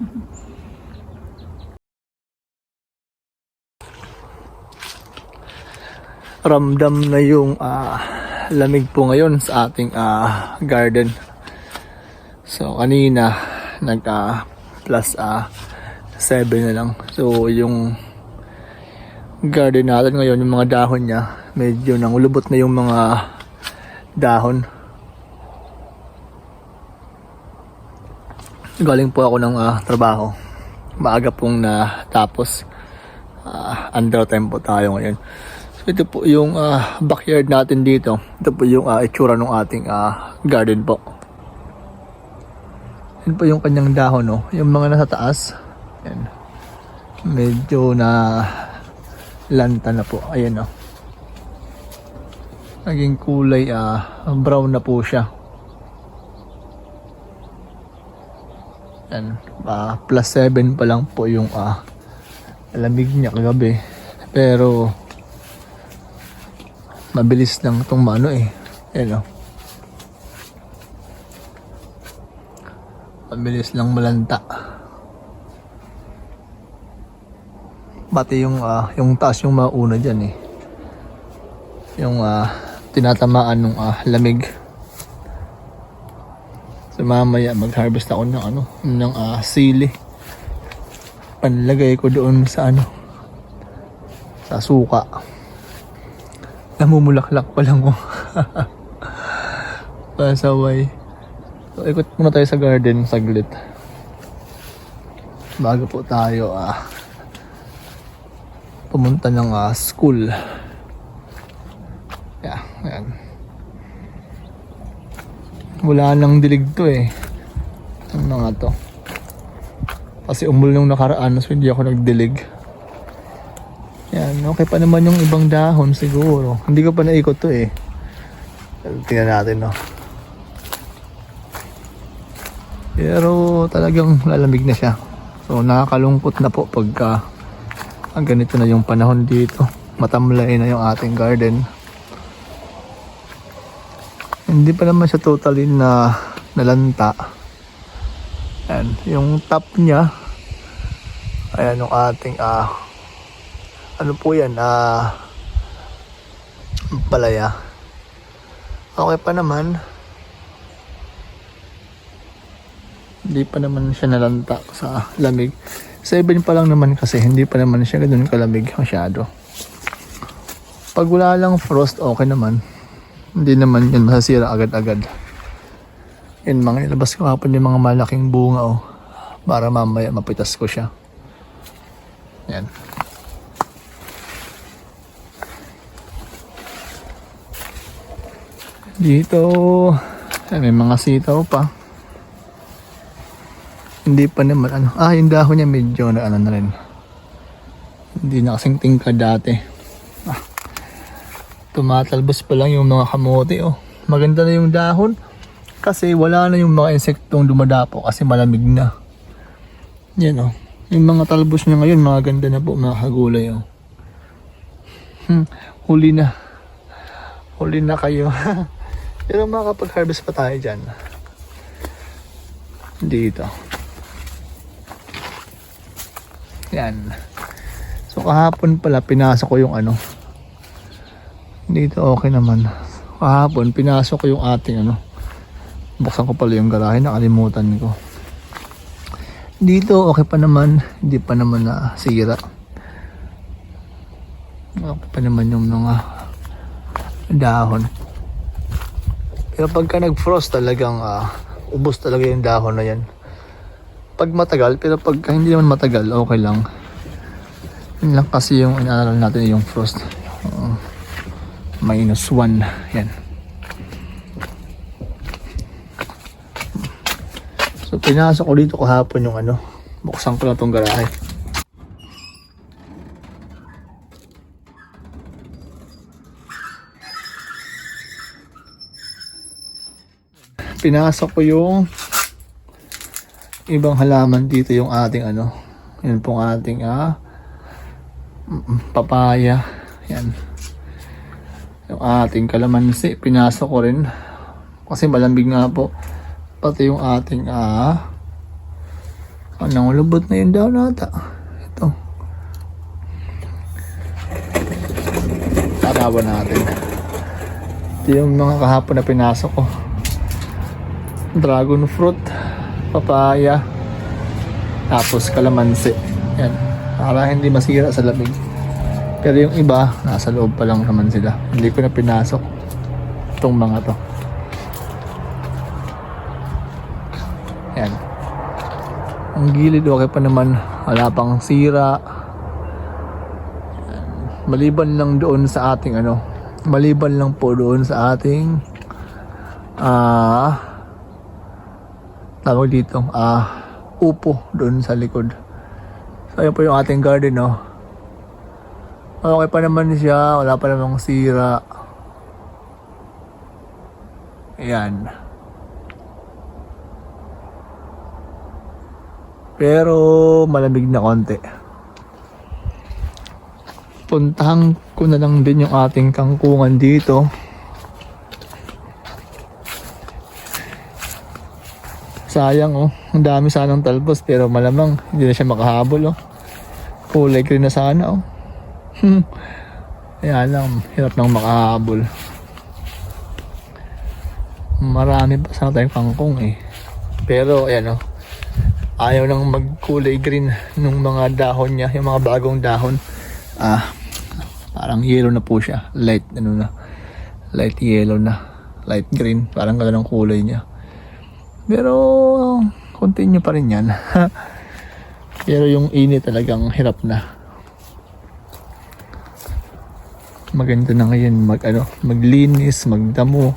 ramdam na yung ah, lamig po ngayon sa ating ah, garden. So kanina nag ah, plus ah, 7 na lang. So yung garden natin ngayon, yung mga dahon niya, medyo nang lubot na yung mga dahon. Galing po ako ng ah, trabaho. Maaga pong natapos. Uh, under time po tayo ngayon. So ito po yung ah, backyard natin dito. Ito po yung ah, itsura ng ating ah, garden po. Yan po yung kanyang dahon, no? Yung mga nasa taas. Yan. Medyo na lanta na po. Ayan, no? Naging kulay ah, brown na po siya. Yan. Ah, plus 7 pa lang po yung ah, lamig niya kagabi. Pero mabilis lang itong mano eh. Ayan o. Mabilis lang malanta. Pati yung, ah, yung taas yung mauna dyan eh. Yung ah, tinatamaan ng ah, lamig. So mamaya mag-harvest ako ng ano, ng ah, sili. Panlagay ko doon sa ano, sa suka. Namumulaklak pa lang oh. Pasaway. So, ikot muna tayo sa garden saglit. Bago po tayo ah pumunta ng ah, school. Yeah, ayan. Wala nang dilig to eh. Ang mga to. Kasi umul nung nakaraan so hindi ako nagdilig. Yan, okay pa naman yung ibang dahon siguro. Hindi ko pa naikot to eh. Tingnan natin no. Pero talagang lalamig na siya. So nakakalungkot na po pagka ang ganito na yung panahon dito. Matamlay na yung ating garden. Hindi pa naman siya totally na nalanta. Ayan, yung top niya. Ayan yung ating ah ano po yan ah palaya. Okay pa naman. Hindi pa naman siya nalanta sa lamig. 7 pa lang naman kasi hindi pa naman siya ganun kalamig masyado. Pag wala lang frost, okay naman. Hindi naman yun masasira agad-agad. Yun mga ilabas ko hapon yung mga malaking bunga oh. Para mamaya mapitas ko siya. Yan. Dito, ay, may mga sitaw pa. Hindi pa naman ano. Ah, yung dahon niya medyo na ano na rin. Hindi na kasing tingkad dati. Tumatalbos pa lang yung mga kamote oh. Maganda na yung dahon. Kasi wala na yung mga insektong dumadapo kasi malamig na. Yan oh. Yung mga talbos niya ngayon, mga ganda na po mga kagulay oh. Hmm, huli na. Huli na kayo. Pero makakapag-harvest pa tayo dyan. Dito. Yan. So kahapon pala pinasok ko yung ano. Dito okay naman. Kahapon pinasok yung ating ano. Buksan ko pala yung garahe, nakalimutan ko. Dito okay pa naman, hindi pa naman na sira. Okay pa naman yung mga dahon. Pero pagka nag-frost talagang ah, ubos talaga yung dahon na yan. Pag matagal, pero pagka hindi naman matagal, okay lang. Yun lang kasi yung inaalala natin yung frost. Uh, minus 1. Yan. So pinasok ko dito kahapon yung ano. Buksan ko lang tong garahe. Pinasok ko yung ibang halaman dito yung ating ano. Yun pong ating ah mm, papaya. Yan. Yung ating kalamansi, pinasok ko rin. Kasi malamig nga po. Pati yung ating ah Anong lubot na yun daw nata. Ito. Tarawan natin. Ito yung mga kahapon na pinasok ko. Dragon fruit, papaya, tapos kalamansi. Yan. Para hindi masira sa lamig. Pero yung iba, nasa loob pa lang naman sila. Hindi ko na pinasok itong mga to. Yan. Ang gilid okay pa naman. Wala pang sira. Maliban lang doon sa ating ano. Maliban lang po doon sa ating ah tawag dito ah upo doon sa likod. So ayun po yung ating garden no. Okay pa naman siya, wala pa namang sira. Ayan. Pero malamig na konti. Puntahan ko na lang din yung ating kangkungan dito. Sayang oh, ang dami sanang talbos pero malamang hindi na siya makahabol oh. Kulay green na sana oh. Hmm. Kaya lang, hirap nang makahabol. Marami pa sana tayong kangkong eh. Pero ayan oh, ayaw nang magkulay green nung mga dahon niya, yung mga bagong dahon. Ah, parang yellow na po siya. Light ano na. Light yellow na. Light green, parang gano'n ang kulay niya. Pero continue pa rin yan. Pero yung init talagang hirap na. Maganda na ngayon mag ano, maglinis, magdamo.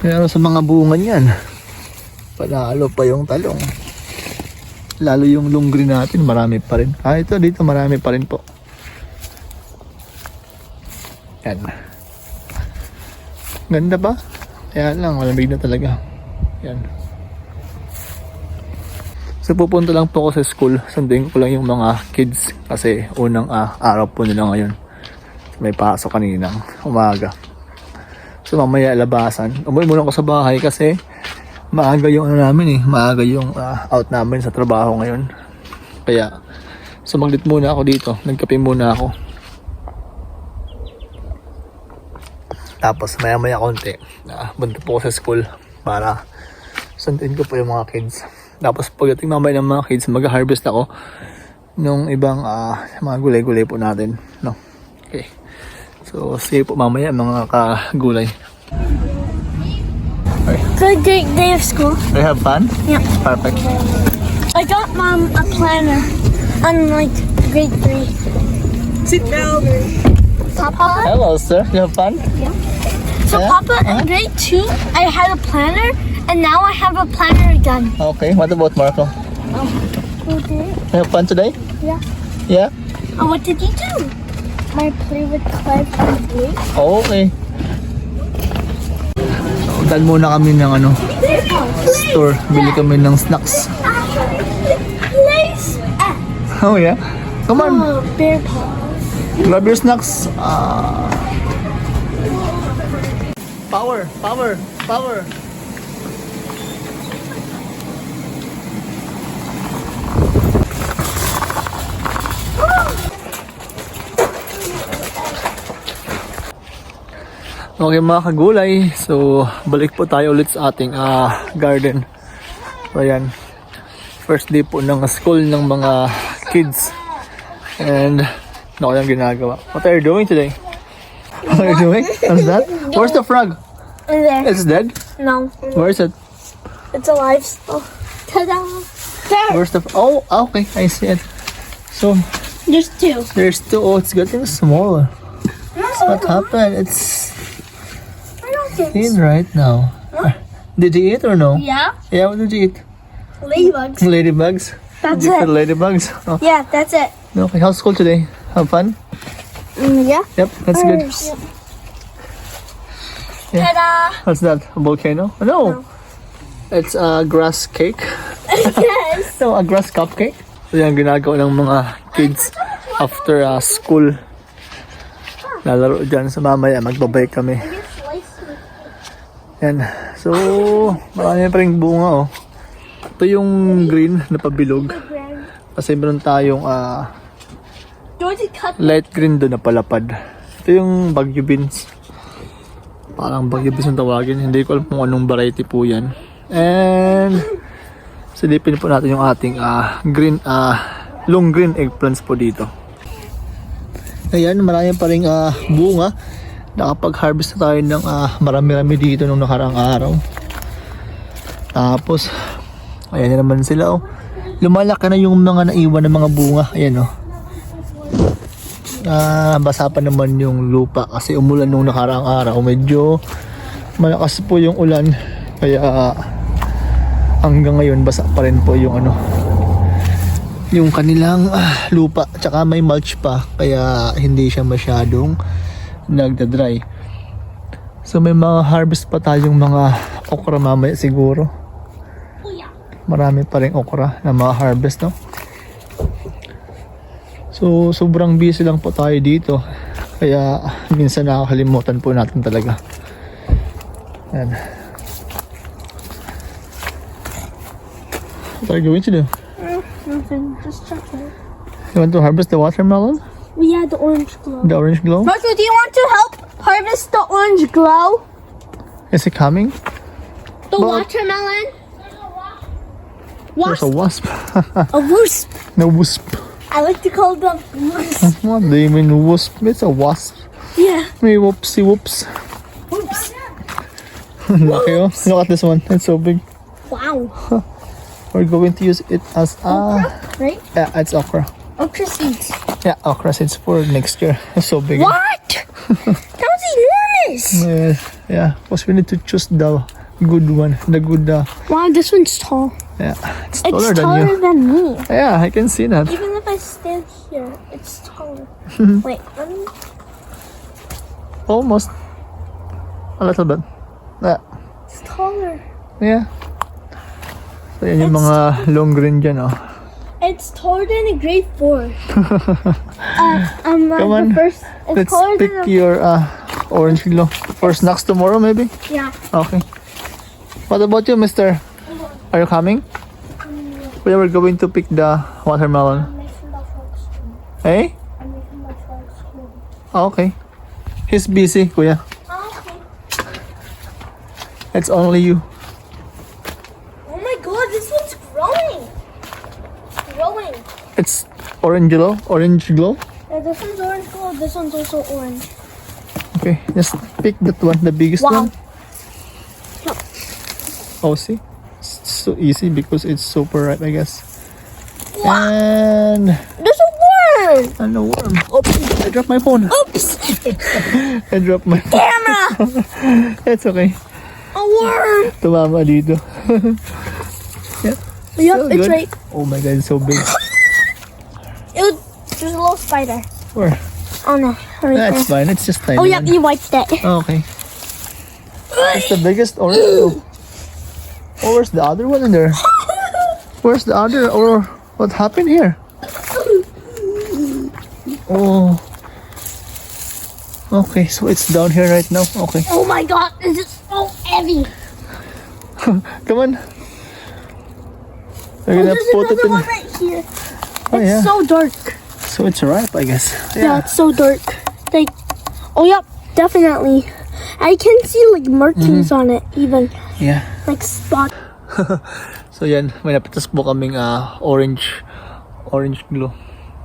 Pero sa mga bunga niyan, panalo pa yung talong. Lalo yung lunggri natin, marami pa rin. Ah, ito dito marami pa rin po. Yan. Ganda ba? Kaya lang, malamig na talaga. Yan. So pupunta lang po ako sa school. Sundin ko lang yung mga kids kasi unang ah, araw po nila ngayon. May pasok kaninang umaga. So mamaya labasan. Umuwi muna ako sa bahay kasi maaga yung ano namin eh. Maaga yung ah, out namin sa trabaho ngayon. Kaya sumaglit muna ako dito. Nagkape muna ako. Tapos maya maya konti. Uh, bunta po ako sa school para sundin ko po yung mga kids. Tapos pagdating mamaya ng mga kids, mag-harvest ako nung ibang ah, mga gulay-gulay po natin. No? Okay. So, see po mamaya mga kagulay. Good day, day of school. Do you have fun? Yeah. Perfect. I got mom a planner on like grade three. Sit down. Papa. Hello, sir. You have fun? So Yeah? Papa, in grade two, I had a planner, and now I have a planner again. Okay. What about Marco? Okay. You have fun today? Yeah. Yeah? And what did you do? I play with Clive and Blue. Okay. Dahil muna kami ng ano, store. Bili kami ng snacks. Place. Oh, yeah? Come on. Oh, bear paws. Grab your snacks. Ah. Power, power, power. Okay mga kagulay, so balik po tayo ulit sa ating ah, garden. So ayan, first day po ng school ng mga kids. And ano kayang ginagawa? What are you doing today? What are you doing? What's that? Where's the frog? There. It's dead? No, Where is it? it's alive still. Ta-da! There. Where's the... Oh, okay. I see it. So, There's two. there's two... Oh, it's getting smaller. What happened? It's in right now. Did you eat or no? Yeah. Yeah, what did you eat? Ladybugs. Ladybugs? That's Did it. ladybugs? Oh, Yeah, that's it. okay. How's school today? Have fun? Mm, yeah. Yep, that's good. Yeah. Ta-da! What's that? A volcano? No. It's a grass cake. yes. No, a grass cupcake. So yan ginagawa ng mga kids after uh, school. Lalaro dyan sa mamaya, magbabay kami. Yan. So, marami pa rin bunga oh. Ito yung green na pabilog. Kasi meron tayong ah, cut. light green doon na palapad. Ito yung Baguio beans. Parang Baguio beans ang tawagin. Hindi ko alam kung anong variety po yan. And silipin po natin yung ating ah, green, ah, long green eggplants po dito. Ayan, marami pa rin ah, bunga. Nakapag-harvest na tayo ng ah, marami-rami dito nung nakaraang araw. Tapos, ayan na naman sila oh. Lumalaki na yung mga naiwan ng mga bunga. Ayan oh. Ah, basa pa naman yung lupa kasi umulan nung nakaraang araw. Medyo malakas po yung ulan. Kaya ah, hanggang ngayon basa pa rin po yung ano yung kanilang ah, lupa tsaka may mulch pa kaya hindi siya masyadong nagda-dry. So may mga harvest pa tayong mga okra mamaya siguro. Marami pa rin okra na mga harvest no. So sobrang busy lang po tayo dito. Kaya minsan nakakalimutan po natin talaga. Yan. What are you going to do? Nothing. Just checking. You want to harvest the watermelon? We had the orange glow. The orange glow? Marco, do you want to help harvest the orange glow? Is it coming? The But- watermelon? There's Wasp. a wasp. A wasp. no wasp. I like to call them wasp. What do you mean wasp? It's a wasp. Yeah. May whoopsie whoops. Oops. Laki oh. Look at this one. It's so big. Wow. We're going to use it as a... Right? Yeah, it's okra. Okra seeds. Yeah, okra seeds for next year. It's so big. What? that was enormous. Yes. Yeah, because we need to choose the good one. The good... Uh, Wow, this one's tall. yeah, it's It's taller taller, than you. than me. Yeah, I can see that. Even if I stand here, it's taller. Wait, let me. Almost. A little bit. Yeah. It's taller. Yeah. So yan yung mga long green dyan oh. It's taller than a grade four. uh, um, Come the on. first. It's Let's pick a, your uh, orange glow for snacks tomorrow maybe? yeah. Okay. What about you, mister? Are you coming? We are going to pick the watermelon. Hey? Ah, Okay. He's busy, kuya. Okay. It's only you. Orange glow. Orange glow. Yeah, this one's orange glow. This one's also orange. Okay, just pick that one, the biggest Wow. one. Oh, see? It's so easy because it's super ripe, I guess. And There's a worm. and a worm. Oops! I dropped my phone. Oops. I dropped my phone. Camera. It's okay. A worm. Tumama dito. Yep, So it's good. right. Oh my god, it's so big. It, there's a little spider. Where? Oh no. Right That's there. fine. It's just tiny. Oh yeah, one. you wiped it. Oh, okay. It's the biggest orange. Oh. oh, where's the other one in there? Where's the other? Or what happened here? Oh. Okay, so it's down here right now. Okay, Oh my god, this is so heavy. come on. We're Oh, gonna there's put it another in. one right here. Oh It's yeah. so dark. So it's ripe, I guess. Yeah. Yeah. it's so dark. Like, oh yep, definitely. I can see like markings on it, even Yeah. like spot. So yan, may napitas po kaming uh, orange orange glue.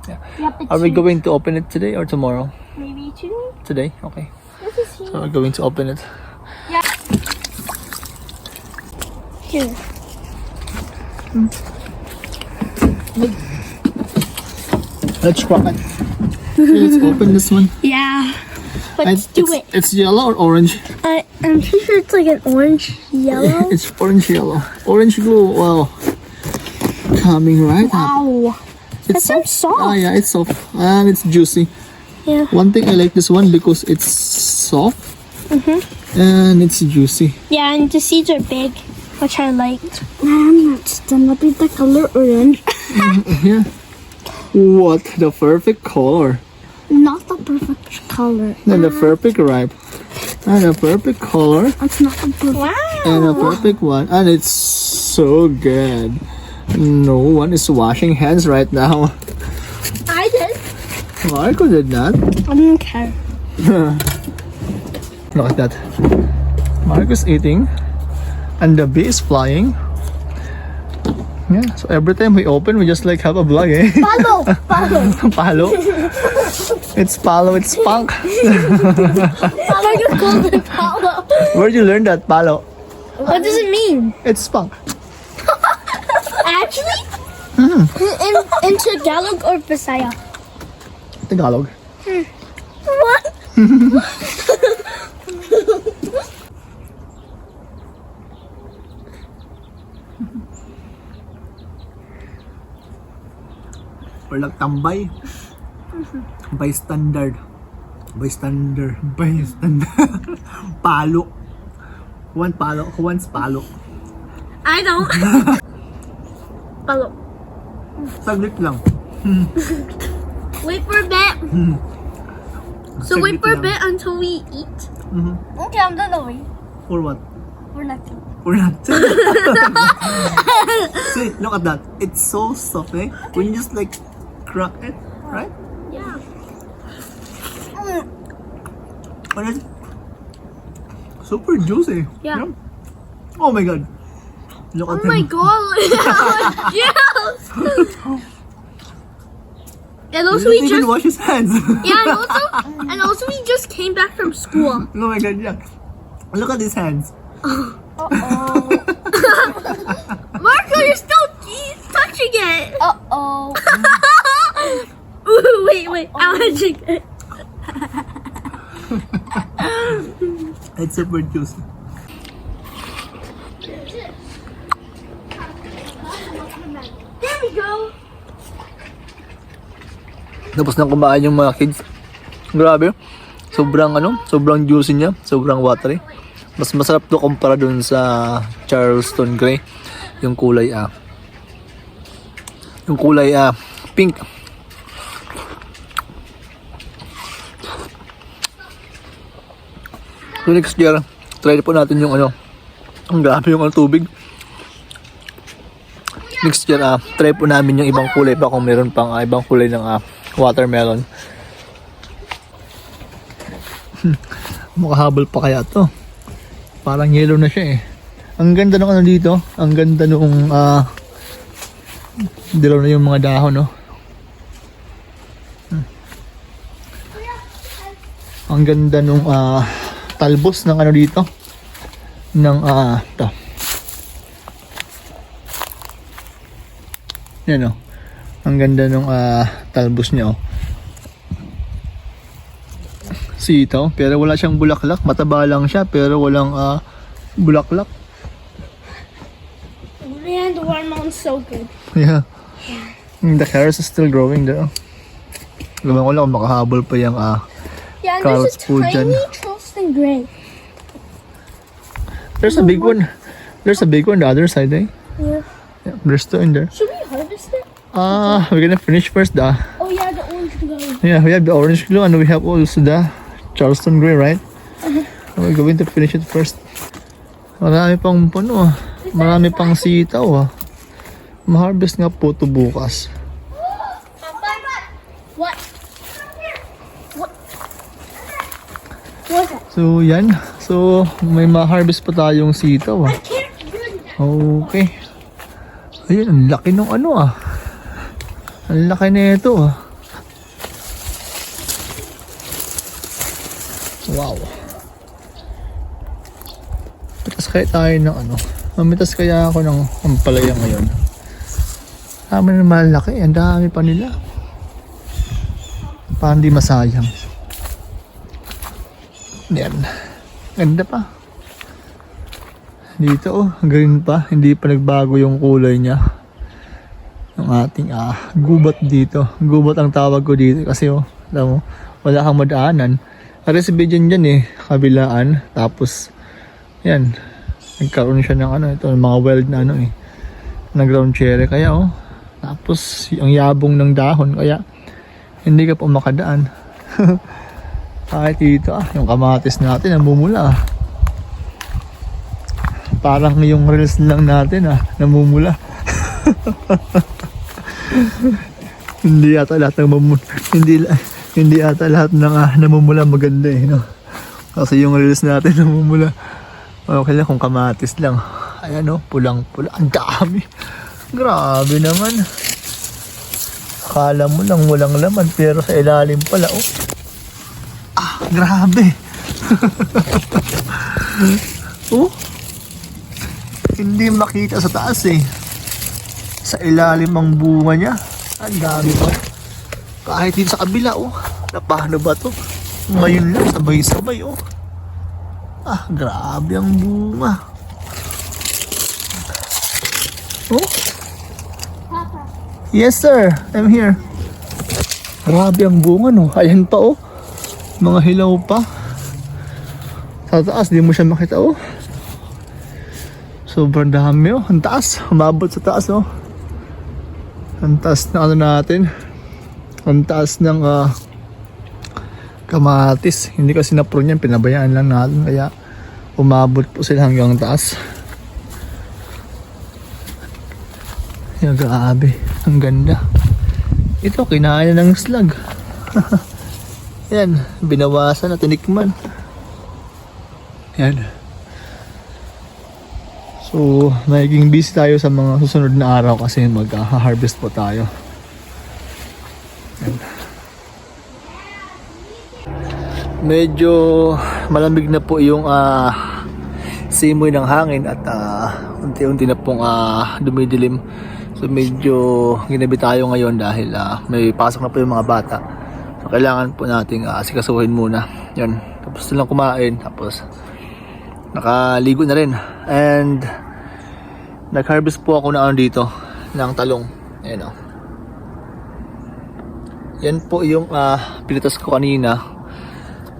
Yep, Are we huge. going to open it today or tomorrow? maybe two. Today, okay. This is huge. So we're going to open it. Yeah. Here. Let's try. it. Let's open this one. Yeah. Let's do it's, it. It's yellow or orange? I, I'm pretty sure it's like an orange yellow. It's orange yellow. Orange glue. Wow. Coming right up. wow. It's so soft. Ah, yeah, it's soft and it's juicy. Yeah. One thing I like this one because it's soft Mm-hmm. and it's juicy. Yeah, and the seeds are big, which I liked. I'm not done with the color orange. Yeah. What the perfect color Not the perfect color. and the ah. perfect ripe and the perfect color It's not the perfect. Wow. and a perfect one and it's so good. No one is washing hands right now. I did. Marco did not. I don't care. Look at that. Marco's eating, and the bee is flying. Yeah, so every time we open, we just like have a vlog, eh? Follow, follow. palo. It's palo, it's punk. Follow your golden follow. Where'd you learn that, palo? What does it mean? It's punk. Actually? In, in Tagalog or Visaya? Tagalog. Hmm. What? Or tambay. Bystander. Bystander. Bystander. palo. One palo. Wants palo? I don't. follow. Saglit lang. Wait for a bit. So wait for a bit until we eat. Mhm. Okay, I'm done away. For what? For nothing. Or not. See, look at that. It's so soft, eh? When you just like crack it, right? Yeah. But it's super juicy. Yeah. Oh my god. Look Oh at my him. god. yes. and also we didn't even just wash his hands. yeah, and also and also we just came back from school. oh my god, yeah. Look at his hands. Uh oh. Marco, you're still he's touching it. Uh oh. Ooh, wait, wait. I want to drink it. Juicy. There we go. Tapos na kumain yung mga kids. Grabe. Sobrang ano, sobrang juicy niya, sobrang watery. Mas masarap to kumpara dun sa Charleston Gray. Yung kulay ah. Yung kulay ah, pink. So next year, try po natin yung ano, ang grabe yung ano, tubig. Next year, ah, try po namin yung ibang kulay pa kung meron pang ah, ibang kulay ng ah, watermelon. Makahabol pa kaya to. Parang yellow na siya eh. Ang ganda nung ano dito. Ang ganda nung ah dilaw na yung mga dahon no. Hmm. Ang ganda nung ah talbos ng ano dito. Ng ah to. Yan oh. Ang ganda nung ah talbos niya oh. Sitaw, pero wala siyang bulaklak. Mataba lang siya, pero walang ah bulaklak. Man, the watermelon's so good. Yeah. Mm, The carrots is still growing there. Gawan ko lang kung makahabol pa yung ah. Yeah, Carrots po dyan. tiny Charleston Gray. There's a big one. There's a big one the other side eh. Yeah. Yeah, there's two in there. Should we harvest it? Ah, we're gonna finish first the Oh yeah, the orange glue. Yeah, we have the orange glue and we have also the Charleston Gray, right? We're going to finish it first. Marami pang puno ah. Marami pang sitaw ah. Ma-harvest nga po to bukas. What? What? What's that? So, yan. So, may ma-harvest pa tayong sitaw ah. Okay. Ayun, ang laki ng ano ah. Ang laki na ito ah. Wow. Mitas kaya tayo ng ano. Mamitas kaya ako ng ampalaya ngayon. Dami na malaki. Ang dami pa nila. Parang di masayang. Yan. Ganda pa. Dito oh, green pa. Hindi pa nagbago yung kulay niya. Yung ating ah, gubat dito. Gubat ang tawag ko dito kasi oh, alam mo, wala kang madaanan. At si Bijan dyan eh, kabilaan. Tapos, yan, nagkaroon siya ng ano, ito, mga weld na ano eh, na ground cherry. Kaya oh, tapos ang yabong ng dahon, kaya hindi ka pa makadaan. Dito ah, yung kamatis natin, namumula. Parang yung reels lang natin ah, namumula. hindi ata lahat ng hindi hindi ata lahat ng ah, namumula maganda eh, no. Kasi yung reels natin namumula. Okay lang kung kamatis lang. Ayan oh, pulang-pula. Ang dami. Grabe naman. Akala mo lang walang laman pero sa ilalim pala oh. Grabe. oh. Hindi makita sa taas eh. Sa ilalim ang bunga niya. Ang dami pa. Kahit din sa kabila oh. Na paano ba to? Ngayon lang sabay-sabay oh. Ah, grabe ang bunga. Oh. Yes sir, I'm here. Grabe ang bunga no. Ayan pa oh. Mga hilaw pa. Sa taas, di mo siya makita oh. Sobrang dami oh. Ang taas. Umabot sa taas oh. Ang taas na ano natin. Ang taas ng ah, kamatis. Hindi kasi na yan. Pinabayaan lang natin. Kaya umabot po sila hanggang taas. Yan, grabe. Ang ganda. Ito, kinain na ng slug. Yan, binawasan na tinikman. Yan. So, magiging busy tayo sa mga susunod na araw kasi mag-harvest po tayo. Yan. Medyo malamig na po yung ah, simoy ng hangin at ah, unti-unti na pong ah, dumidilim. So medyo ginabi tayo ngayon dahil ah, may pasok na po yung mga bata. Kailangan po nating uh, asikasuhin muna. Yun. Tapos lang kumain. Tapos nakaligo na rin. And nag-harvest po ako na ano dito ng talong. Ayan o. Yan po yung ah, pinitas ko kanina.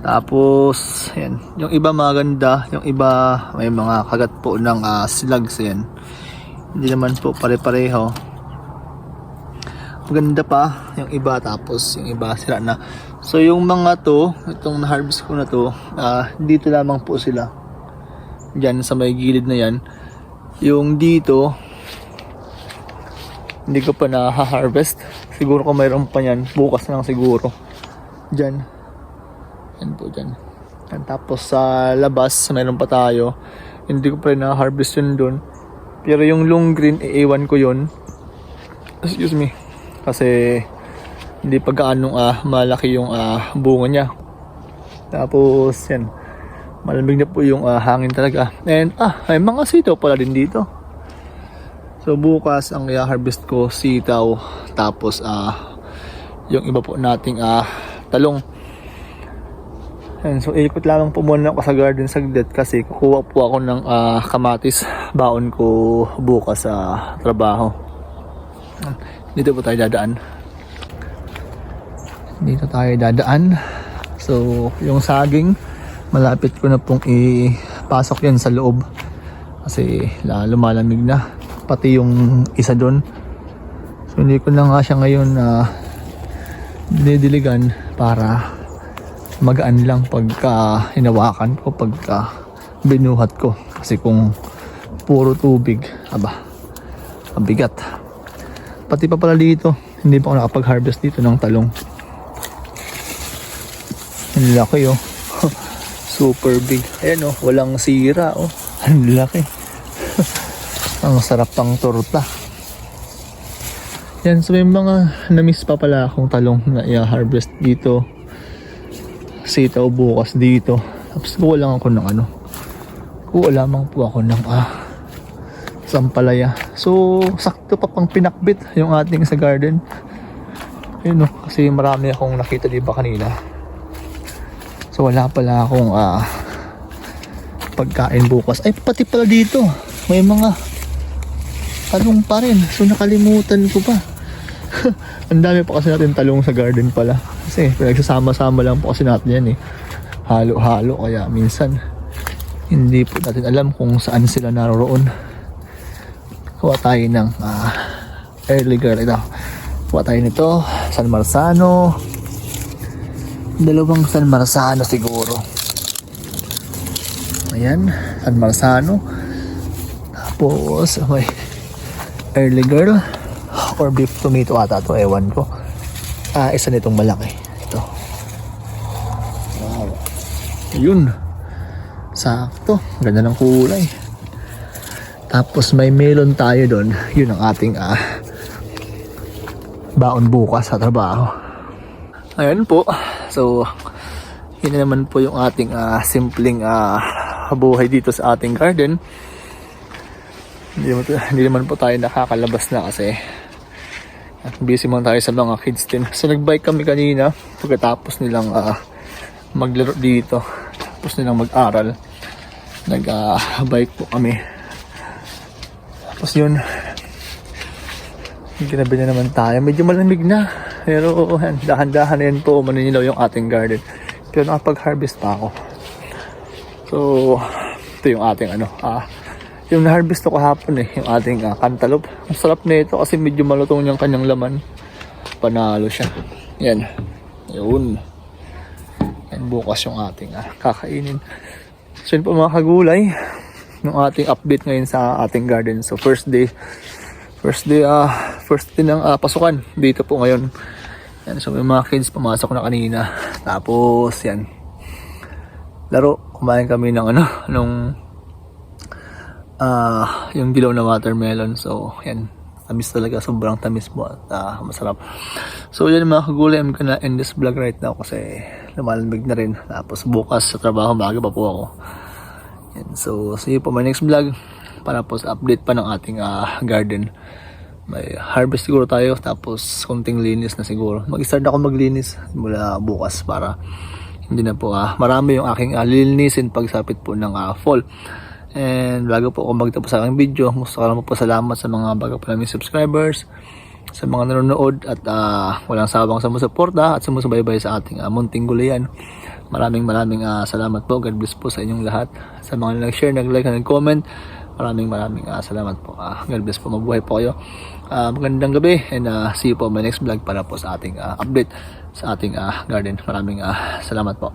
Tapos, yan. Yung iba maganda, yung iba may mga kagat po ng ah, slugs yan. Hindi naman po pare-pareho. Maganda pa yung iba tapos yung iba sira na. So yung mga to, itong na-harvest ko na to, ah, dito lamang po sila. Diyan sa may gilid na yan. Yung dito, hindi ko pa na-harvest. Siguro kung mayroon pa yan, bukas na lang siguro. Diyan. Yan po dyan. Yan, tapos sa labas, mayroon pa tayo. Hindi ko pa rin na-harvest yun dun. Pero yung long green, iiwan ko yun. Excuse me. Kasi hindi pa gaano ah, malaki yung ah, bunga niya. Tapos yan. Malamig na po yung ah, hangin talaga. And ah, may mga sitaw pala din dito. So bukas ang i-harvest ko sitaw. Tapos ah, yung iba po nating ah, talong. Ayan, so ikot lamang po muna ako sa garden saglit kasi kukuha po ako ng ah, kamatis baon ko bukas sa trabaho. Dito po tayo dadaan. Dito tayo dadaan. So, yung saging, malapit ko na pong ipasok yan sa loob. Kasi la, lumalamig na. Pati yung isa doon. So, hindi ko na nga siya ngayon na dinidiligan para magaan lang pagka hinawakan ko, pagka binuhat ko. Kasi kung puro tubig, aba, mabigat. Pati pa pala dito, hindi pa ako nakapag-harvest dito ng talong. Ang laki oh. Super big. Ayan oh, walang sira oh. Ang laki. Ang sarap pang torta. Yan, so may mga na-miss pa pala akong talong na i-harvest dito. Sitaw bukas dito. Tapos kuha lang ako ng ano. Kuha lamang po ako ng ah, sampalaya. So, sakto pa pang pinakbit yung ating sa garden. Yun oh, kasi marami akong nakita di ba kanina. So, wala pala akong ah, pagkain bukas. Ay, pati pala dito. May mga talong pa rin. So, nakalimutan ko pa. Ang dami pa kasi natin talong sa garden pala. Kasi pinagsasama-sama lang po kasi natin yan eh. Halo-halo kaya minsan hindi po natin alam kung saan sila naroon. Kuha tayo ng ah, early girl. Ito. Kuha tayo nito. San Marzano. Dalawang San Marzano siguro. Ayan. San Marzano. Tapos, may early girl or beef tomato ata to, ewan ko. Ah, isa nitong malaki. Ito. Wow. Yun. Sakto. Ganda ng kulay. Tapos may melon tayo doon. Yun ang ating ah, baon bukas sa trabaho. Ayan po. So, yun na naman po yung ating ah, simpleng ah, buhay dito sa ating garden. Hindi naman, hindi naman po tayo nakakalabas na kasi ah, busy man tayo sa mga kids din. So nagbike kami kanina pagkatapos nilang ah, maglaro dito. Tapos nilang mag-aral. Nag-bike po kami. Tapos yun, ginabi na naman tayo. Medyo malamig na. Pero dahan-dahan na yan po maninilaw yung ating garden. Pero nakapag-harvest pa ako. So, ito yung ating ano, ah, yung na-harvest ko kahapon eh, yung ating ah, cantaloupe. Ang sarap na ito kasi medyo malutong yung kanyang laman. Panalo siya. Yan. Yun. Yan bukas yung ating ah, kakainin. So yun po mga kagulay, yung ating update ngayon sa ating garden. So first day, first day, ah, first day ng ah, pasukan dito po ngayon. Yan, so may mga kids pumasok na kanina. Tapos yan, laro, kumain kami ng ano, nung ah yung dilaw na watermelon. So, yan. Tamis talaga. Sobrang tamis po at ah, masarap. So, yan mga kagulay. I'm gonna end this vlog right now kasi lumalamig na rin. Tapos bukas sa trabaho, maaga pa po ako. Yan. So, see you po my next vlog para po sa update pa ng ating ah, garden. May harvest siguro tayo tapos konting linis na siguro. Mag-start ako maglinis mula bukas para hindi na po ah, marami yung aking ah, lilinisin pagsapit po ng ah, fall. And bago po ako magtapos sa aking video, gusto ko lang po salamat sa mga bago po namin subscribers, sa mga nanonood at ah, walang sawang sumusuporta at sumusubaybay sa ating uh, munting gulayan. Maraming maraming ah, salamat po. God bless po sa inyong lahat. Sa mga nag-share, nag-like, nag-comment, maraming maraming ah, salamat po. Ah, God bless po. Mabuhay po kayo. Ah, magandang gabi and ah, see you po my next vlog para po sa ating ah, update sa ating ah, garden. Maraming ah, salamat po.